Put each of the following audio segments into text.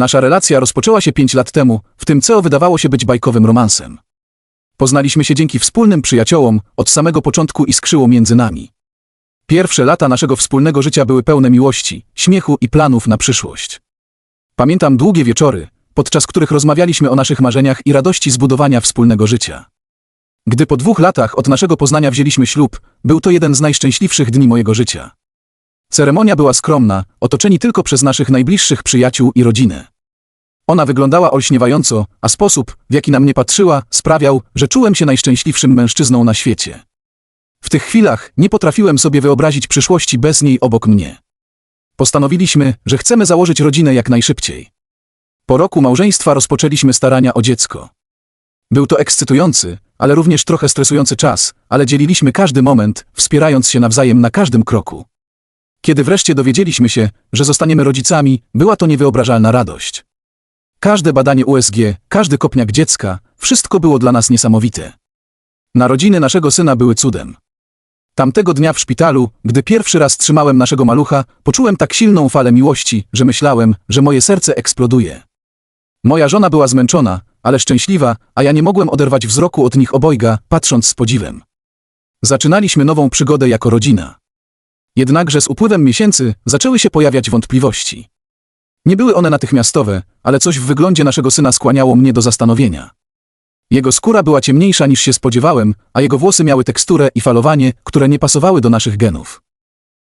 Nasza relacja rozpoczęła się pięć lat temu, w tym co wydawało się być bajkowym romansem. Poznaliśmy się dzięki wspólnym przyjaciołom, od samego początku iskrzyło między nami. Pierwsze lata naszego wspólnego życia były pełne miłości, śmiechu i planów na przyszłość. Pamiętam długie wieczory, podczas których rozmawialiśmy o naszych marzeniach i radości zbudowania wspólnego życia. Gdy po dwóch latach od naszego poznania wzięliśmy ślub, był to jeden z najszczęśliwszych dni mojego życia. Ceremonia była skromna, otoczeni tylko przez naszych najbliższych przyjaciół i rodzinę. Ona wyglądała olśniewająco, a sposób, w jaki na mnie patrzyła, sprawiał, że czułem się najszczęśliwszym mężczyzną na świecie. W tych chwilach nie potrafiłem sobie wyobrazić przyszłości bez niej obok mnie. Postanowiliśmy, że chcemy założyć rodzinę jak najszybciej. Po roku małżeństwa rozpoczęliśmy starania o dziecko. Był to ekscytujący, ale również trochę stresujący czas, ale dzieliliśmy każdy moment, wspierając się nawzajem na każdym kroku. Kiedy wreszcie dowiedzieliśmy się, że zostaniemy rodzicami, była to niewyobrażalna radość. Każde badanie USG, każdy kopniak dziecka, wszystko było dla nas niesamowite. Narodziny naszego syna były cudem. Tamtego dnia w szpitalu, gdy pierwszy raz trzymałem naszego malucha, poczułem tak silną falę miłości, że myślałem, że moje serce eksploduje. Moja żona była zmęczona, ale szczęśliwa, a ja nie mogłem oderwać wzroku od nich obojga, patrząc z podziwem. Zaczynaliśmy nową przygodę jako rodzina. Jednakże z upływem miesięcy zaczęły się pojawiać wątpliwości. Nie były one natychmiastowe, ale coś w wyglądzie naszego syna skłaniało mnie do zastanowienia. Jego skóra była ciemniejsza niż się spodziewałem, a jego włosy miały teksturę i falowanie, które nie pasowały do naszych genów.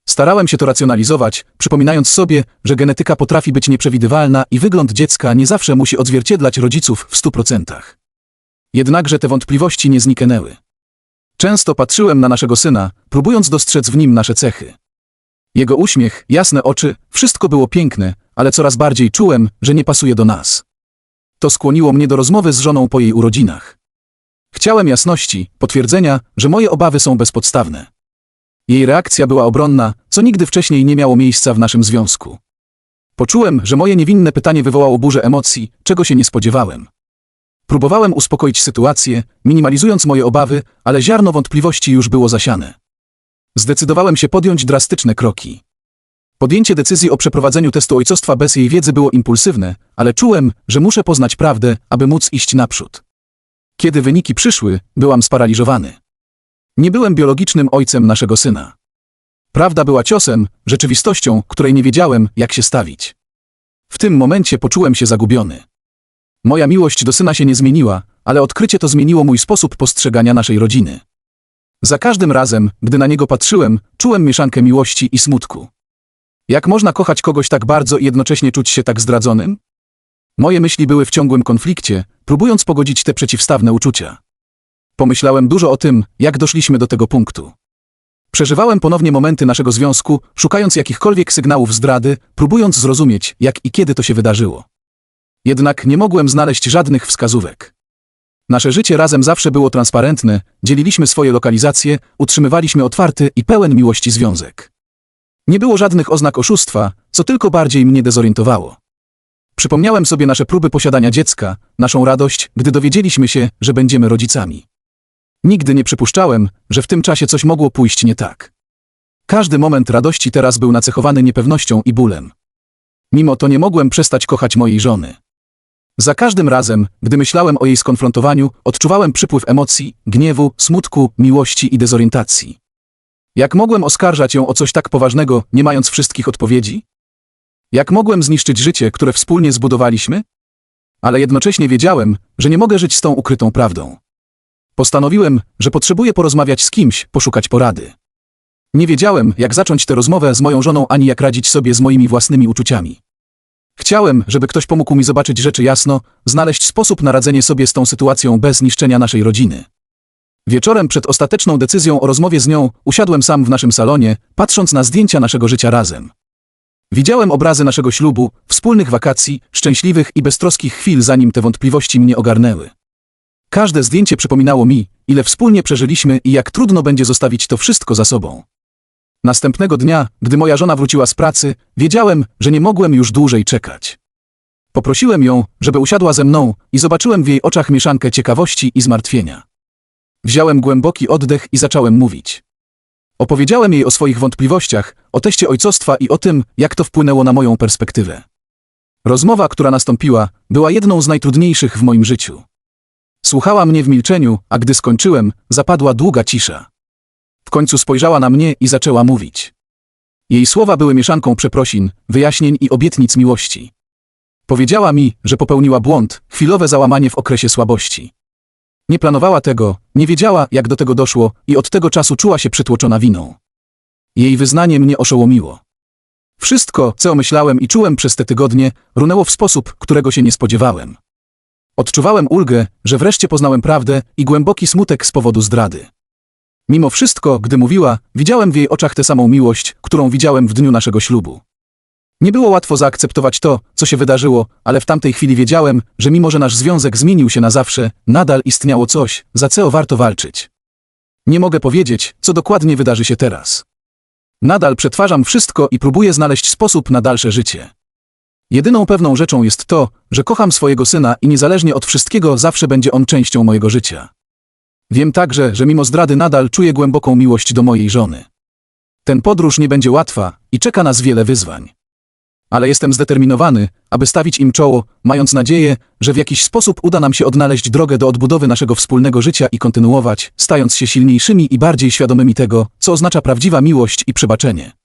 Starałem się to racjonalizować, przypominając sobie, że genetyka potrafi być nieprzewidywalna i wygląd dziecka nie zawsze musi odzwierciedlać rodziców w stu procentach. Jednakże te wątpliwości nie zniknęły. Często patrzyłem na naszego syna, próbując dostrzec w nim nasze cechy. Jego uśmiech, jasne oczy, wszystko było piękne, ale coraz bardziej czułem, że nie pasuje do nas. To skłoniło mnie do rozmowy z żoną po jej urodzinach. Chciałem jasności, potwierdzenia, że moje obawy są bezpodstawne. Jej reakcja była obronna, co nigdy wcześniej nie miało miejsca w naszym związku. Poczułem, że moje niewinne pytanie wywołało burzę emocji, czego się nie spodziewałem. Próbowałem uspokoić sytuację, minimalizując moje obawy, ale ziarno wątpliwości już było zasiane. Zdecydowałem się podjąć drastyczne kroki. Podjęcie decyzji o przeprowadzeniu testu ojcostwa bez jej wiedzy było impulsywne, ale czułem, że muszę poznać prawdę, aby móc iść naprzód. Kiedy wyniki przyszły, byłam sparaliżowany. Nie byłem biologicznym ojcem naszego syna. Prawda była ciosem, rzeczywistością, której nie wiedziałem, jak się stawić. W tym momencie poczułem się zagubiony. Moja miłość do syna się nie zmieniła, ale odkrycie to zmieniło mój sposób postrzegania naszej rodziny. Za każdym razem, gdy na niego patrzyłem, czułem mieszankę miłości i smutku. Jak można kochać kogoś tak bardzo i jednocześnie czuć się tak zdradzonym? Moje myśli były w ciągłym konflikcie, próbując pogodzić te przeciwstawne uczucia. Pomyślałem dużo o tym, jak doszliśmy do tego punktu. Przeżywałem ponownie momenty naszego związku, szukając jakichkolwiek sygnałów zdrady, próbując zrozumieć, jak i kiedy to się wydarzyło. Jednak nie mogłem znaleźć żadnych wskazówek. Nasze życie razem zawsze było transparentne, dzieliliśmy swoje lokalizacje, utrzymywaliśmy otwarty i pełen miłości związek. Nie było żadnych oznak oszustwa, co tylko bardziej mnie dezorientowało. Przypomniałem sobie nasze próby posiadania dziecka, naszą radość, gdy dowiedzieliśmy się, że będziemy rodzicami. Nigdy nie przypuszczałem, że w tym czasie coś mogło pójść nie tak. Każdy moment radości teraz był nacechowany niepewnością i bólem. Mimo to nie mogłem przestać kochać mojej żony. Za każdym razem, gdy myślałem o jej skonfrontowaniu, odczuwałem przypływ emocji, gniewu, smutku, miłości i dezorientacji. Jak mogłem oskarżać ją o coś tak poważnego, nie mając wszystkich odpowiedzi? Jak mogłem zniszczyć życie, które wspólnie zbudowaliśmy? Ale jednocześnie wiedziałem, że nie mogę żyć z tą ukrytą prawdą. Postanowiłem, że potrzebuję porozmawiać z kimś, poszukać porady. Nie wiedziałem, jak zacząć tę rozmowę z moją żoną, ani jak radzić sobie z moimi własnymi uczuciami. Chciałem, żeby ktoś pomógł mi zobaczyć rzeczy jasno, znaleźć sposób na radzenie sobie z tą sytuacją bez niszczenia naszej rodziny. Wieczorem przed ostateczną decyzją o rozmowie z nią usiadłem sam w naszym salonie, patrząc na zdjęcia naszego życia razem. Widziałem obrazy naszego ślubu, wspólnych wakacji, szczęśliwych i beztroskich chwil, zanim te wątpliwości mnie ogarnęły. Każde zdjęcie przypominało mi, ile wspólnie przeżyliśmy i jak trudno będzie zostawić to wszystko za sobą. Następnego dnia, gdy moja żona wróciła z pracy, wiedziałem, że nie mogłem już dłużej czekać. Poprosiłem ją, żeby usiadła ze mną i zobaczyłem w jej oczach mieszankę ciekawości i zmartwienia. Wziąłem głęboki oddech i zacząłem mówić. Opowiedziałem jej o swoich wątpliwościach, o teście ojcostwa i o tym, jak to wpłynęło na moją perspektywę. Rozmowa, która nastąpiła, była jedną z najtrudniejszych w moim życiu. Słuchała mnie w milczeniu, a gdy skończyłem, zapadła długa cisza. W końcu spojrzała na mnie i zaczęła mówić. Jej słowa były mieszanką przeprosin, wyjaśnień i obietnic miłości. Powiedziała mi, że popełniła błąd, chwilowe załamanie w okresie słabości. Nie planowała tego, nie wiedziała, jak do tego doszło i od tego czasu czuła się przytłoczona winą. Jej wyznanie mnie oszołomiło. Wszystko, co myślałem i czułem przez te tygodnie, runęło w sposób, którego się nie spodziewałem. Odczuwałem ulgę, że wreszcie poznałem prawdę i głęboki smutek z powodu zdrady. Mimo wszystko, gdy mówiła, widziałem w jej oczach tę samą miłość, którą widziałem w dniu naszego ślubu. Nie było łatwo zaakceptować to, co się wydarzyło, ale w tamtej chwili wiedziałem, że mimo że nasz związek zmienił się na zawsze, nadal istniało coś, za co warto walczyć. Nie mogę powiedzieć, co dokładnie wydarzy się teraz. Nadal przetwarzam wszystko i próbuję znaleźć sposób na dalsze życie. Jedyną pewną rzeczą jest to, że kocham swojego syna i niezależnie od wszystkiego zawsze będzie on częścią mojego życia. Wiem także, że mimo zdrady nadal czuję głęboką miłość do mojej żony. Ten podróż nie będzie łatwa i czeka nas wiele wyzwań. Ale jestem zdeterminowany, aby stawić im czoło, mając nadzieję, że w jakiś sposób uda nam się odnaleźć drogę do odbudowy naszego wspólnego życia i kontynuować, stając się silniejszymi i bardziej świadomymi tego, co oznacza prawdziwa miłość i przebaczenie.